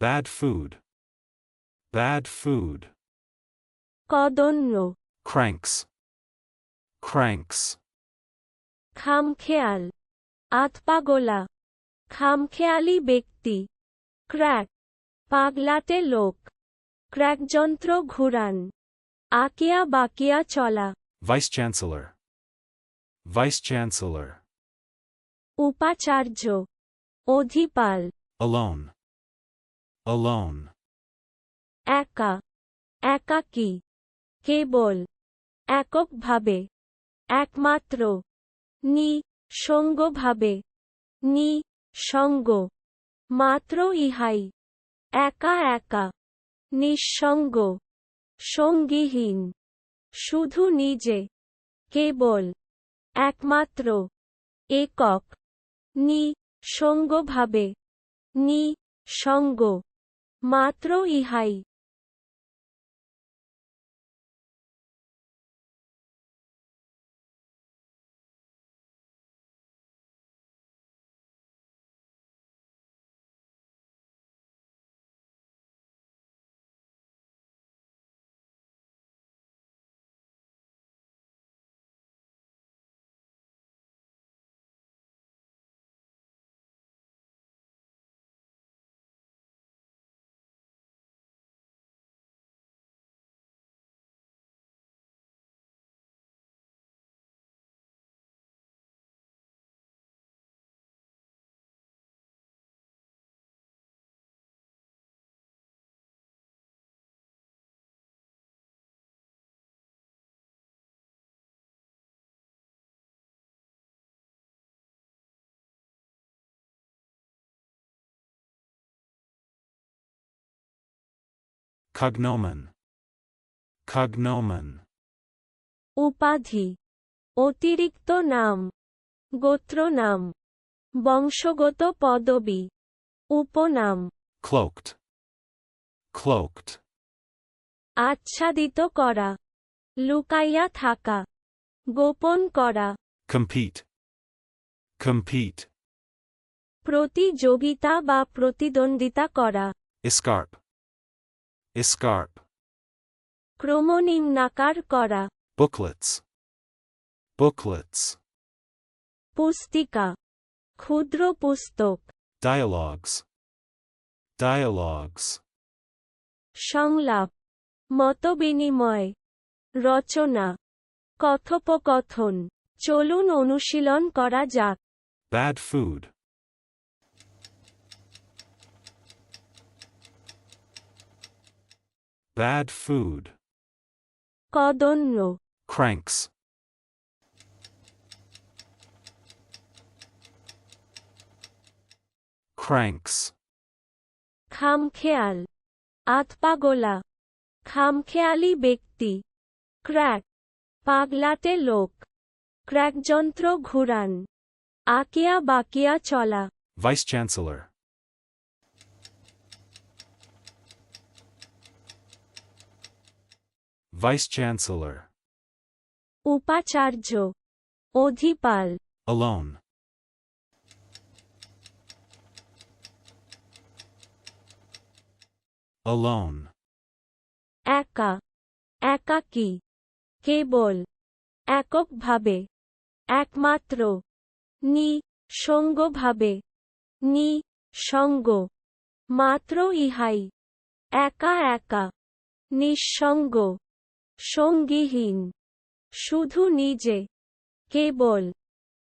Bad food. Bad food. কদন্য Cranks. Cranks. খামখেয়াল আতপাগোলা খামখেয়ালি ব্যক্তি crack পাগলাটে লোক ক্র্যাক যন্ত্র ঘুরান আকিয়া বাকিয়া চলা Vice Chancellor. Vice Chancellor. উপাচার্য অধিপাল Alone. Alone. একা, একাকী, কেবল, এককভাবে, একমাত্র নি সঙ্গভাবে নি সঙ্গ মাত্র ইহাই, একা একা, নিঃসঙ্গ, সঙ্গীহীন, শুধু নিজে, কেবল, একমাত্র, একক নি সঙ্গভাবে নি সঙ্গ মাত্র ইহাই Cognomen. Cognomen. উপাধি অতিরিক্ত নাম গোত্রনাম বংশগত পদবি উপনাম Cloaked. Cloaked. আচ্ছাদিত করা লুকাইয়া থাকা গোপন করা Compete. Compete. প্রতিযোগিতা বা প্রতিদ্বন্দ্বিতা করা Escarp. Escarp. ক্রমনিম্নাকার করা Booklets. Booklets. পুস্তিকা ক্ষুদ্র পুস্তক Dialogues. Dialogues. সংলাপ মতবিনিময় রচনা কথোপকথন চলুন অনুশীলন করা যাক Bad food. Bad food. কদন্য Cranks. Cranks. খামখেয়াল আতপাগোলা খামখেয়ালি ব্যক্তি ক্র্যাক পাগলাটে লোক ক্র্যাক যন্ত্র ঘুরান আকিয়া বাকিয়া চলা Vice Chancellor. Vice Chancellor. উপাচার্য অধিপাল Alone. Alone. একা একাকী কেবল এককভাবে একমাত্র নি সঙ্গভাবে নি সঙ্গ মাত্র ইহাই একা একা নিঃসঙ্গ সঙ্গীহীন। শুধু নিজে। কেবল।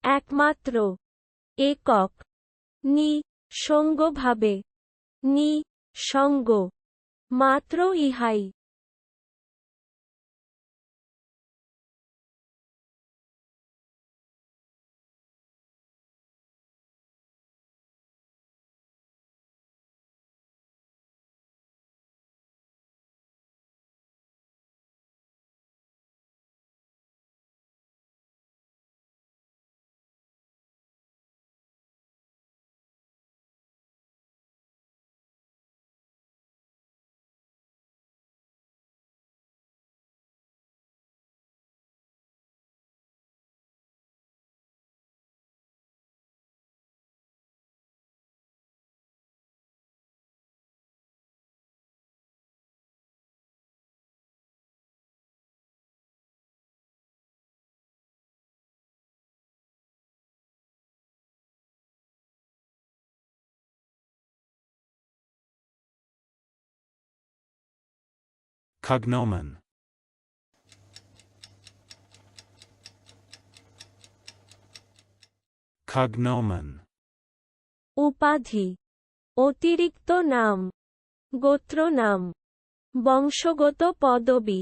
একমাত্র। একক। নি সঙ্গভাবে নি সঙ্গ মাত্র ইহাই। Cognomen. Cognomen. উপাধি অতিরিক্ত নাম গোত্রনাম বংশগত পদবি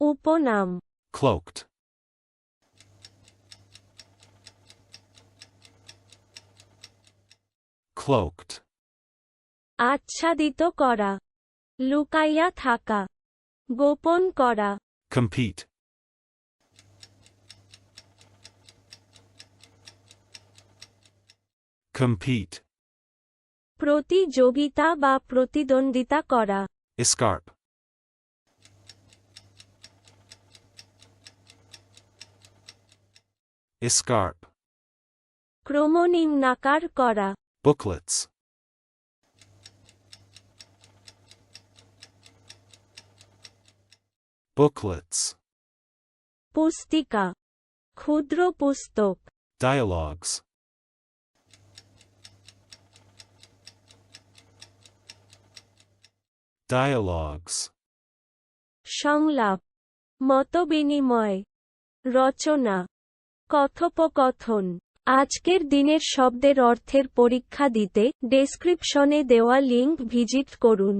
উপনাম Cloaked. Cloaked. আচ্ছাদিত করা লুকাইয়া থাকা গোপন করা। কম্পিট কম্পিট প্রতিযোগিতা বা প্রতিদ্বন্দ্বিতা করা। স্কার্প স্কার্প ক্রমনিম্নাকার করা। বুকলেটস Booklets. পুস্তিকা ক্ষুদ্র পুস্তক Dialogues. Dialogues. সংলাপ মতবিনিময় রচনা কথোপকথন আজকের দিনের শব্দের অর্থের পরীক্ষা দিতে ডেসক্রিপশনে দেওয়া লিঙ্ক ভিজিট করুন